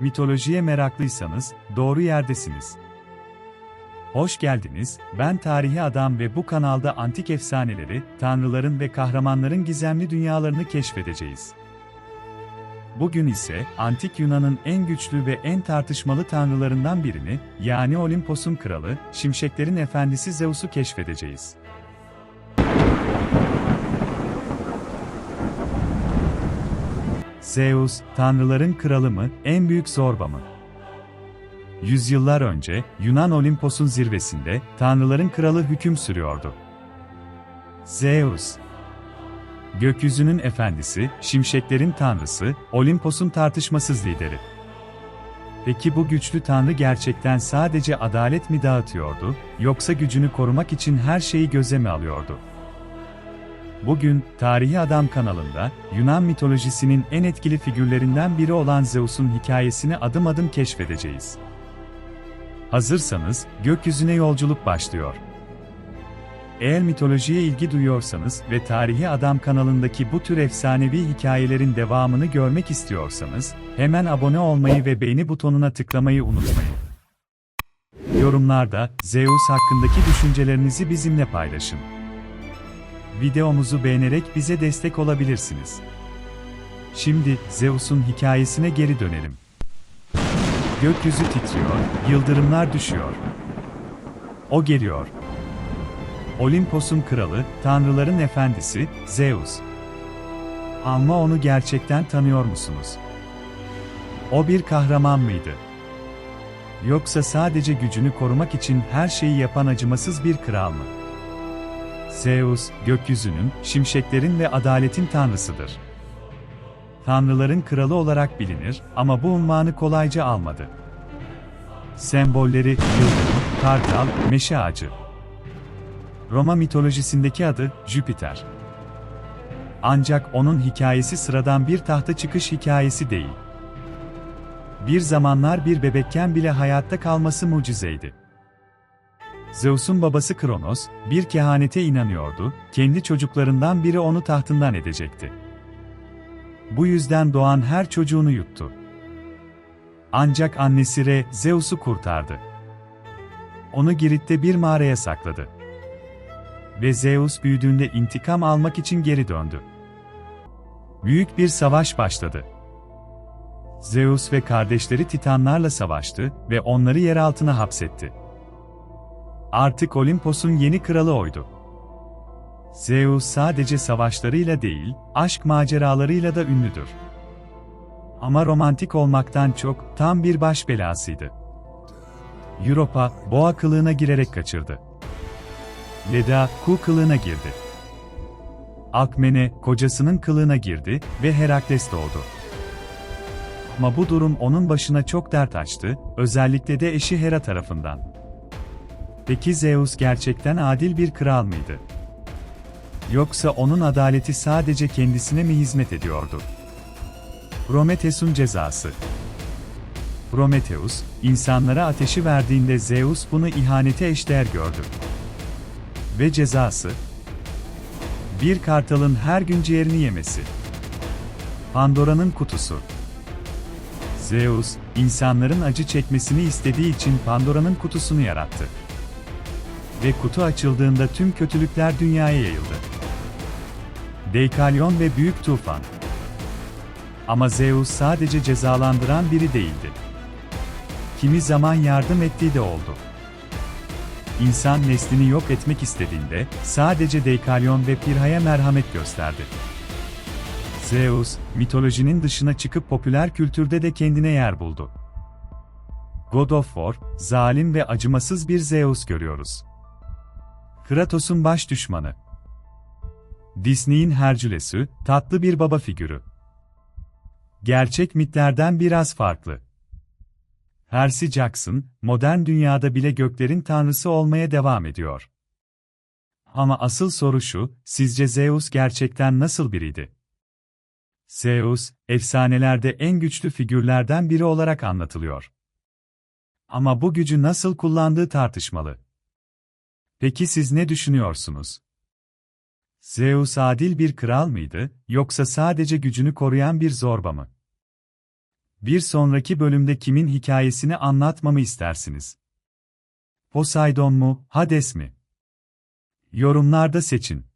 Mitolojiye meraklıysanız doğru yerdesiniz. Hoş geldiniz. Ben Tarihi Adam ve bu kanalda antik efsaneleri, tanrıların ve kahramanların gizemli dünyalarını keşfedeceğiz. Bugün ise antik Yunan'ın en güçlü ve en tartışmalı tanrılarından birini, yani Olimpos'un kralı, şimşeklerin efendisi Zeus'u keşfedeceğiz. Zeus, tanrıların kralı mı, en büyük zorba mı? Yüzyıllar önce, Yunan Olimpos'un zirvesinde, tanrıların kralı hüküm sürüyordu. Zeus. Gökyüzünün efendisi, şimşeklerin tanrısı, Olimpos'un tartışmasız lideri. Peki bu güçlü tanrı gerçekten sadece adalet mi dağıtıyordu, yoksa gücünü korumak için her şeyi göze mi alıyordu? Bugün, Tarihi Adam kanalında, Yunan mitolojisinin en etkili figürlerinden biri olan Zeus'un hikayesini adım adım keşfedeceğiz. Hazırsanız, gökyüzüne yolculuk başlıyor. Eğer mitolojiye ilgi duyuyorsanız ve Tarihi Adam kanalındaki bu tür efsanevi hikayelerin devamını görmek istiyorsanız, hemen abone olmayı ve beğeni butonuna tıklamayı unutmayın. Yorumlarda Zeus hakkındaki düşüncelerinizi bizimle paylaşın. Videomuzu beğenerek bize destek olabilirsiniz. Şimdi Zeus'un hikayesine geri dönelim. Gökyüzü titriyor, yıldırımlar düşüyor. O geliyor. Olimpos'un kralı, tanrıların efendisi, Zeus. Ama onu gerçekten tanıyor musunuz? O bir kahraman mıydı? Yoksa sadece gücünü korumak için her şeyi yapan acımasız bir kral mı? Zeus, gökyüzünün, şimşeklerin ve adaletin tanrısıdır. Tanrıların kralı olarak bilinir ama bu unvanı kolayca almadı. Sembolleri yıldırım, kartal, meşe ağacı. Roma mitolojisindeki adı Jüpiter. Ancak onun hikayesi sıradan bir tahta çıkış hikayesi değil. Bir zamanlar bir bebekken bile hayatta kalması mucizeydi. Zeus'un babası Kronos, bir kehanete inanıyordu, kendi çocuklarından biri onu tahtından edecekti. Bu yüzden doğan her çocuğunu yuttu. Ancak annesi Re, Zeus'u kurtardı. Onu Girit'te bir mağaraya sakladı. Ve Zeus büyüdüğünde intikam almak için geri döndü. Büyük bir savaş başladı. Zeus ve kardeşleri Titanlarla savaştı ve onları yer altına hapsetti. Artık Olimpos'un yeni kralı oydu. Zeus sadece savaşlarıyla değil, aşk maceralarıyla da ünlüdür. Ama romantik olmaktan çok tam bir baş belasıydı. Europa, boğa kılığına girerek kaçırdı. Leda, kuğu kılığına girdi. Alkmene, kocasının kılığına girdi ve Herakles doğdu. Ama bu durum onun başına çok dert açtı, özellikle de eşi Hera tarafından. Peki Zeus gerçekten adil bir kral mıydı? Yoksa onun adaleti sadece kendisine mi hizmet ediyordu? Prometheus'un cezası Prometheus, insanlara ateşi verdiğinde Zeus bunu ihanete eşdeğer gördü. Ve cezası? Bir kartalın her gün ciğerini yemesi. Pandora'nın kutusu Zeus, insanların acı çekmesini istediği için Pandora'nın kutusunu yarattı ve kutu açıldığında tüm kötülükler dünyaya yayıldı. Deikalyon ve Büyük Tufan Ama Zeus sadece cezalandıran biri değildi. Kimi zaman yardım ettiği de oldu. İnsan neslini yok etmek istediğinde sadece Deikalyon ve Pirha'ya merhamet gösterdi. Zeus, mitolojinin dışına çıkıp popüler kültürde de kendine yer buldu. God of War, zalim ve acımasız bir Zeus görüyoruz. Kratos'un baş düşmanı. Disney'in Hercules'ü, tatlı bir baba figürü. Gerçek mitlerden biraz farklı. Percy Jackson, modern dünyada bile göklerin tanrısı olmaya devam ediyor. Ama asıl soru şu, sizce Zeus gerçekten nasıl biriydi? Zeus, efsanelerde en güçlü figürlerden biri olarak anlatılıyor. Ama bu gücü nasıl kullandığı tartışmalı. Peki siz ne düşünüyorsunuz? Zeus adil bir kral mıydı, yoksa sadece gücünü koruyan bir zorba mı? Bir sonraki bölümde kimin hikayesini anlatmamı istersiniz? Poseidon mu, Hades mi? Yorumlarda seçin.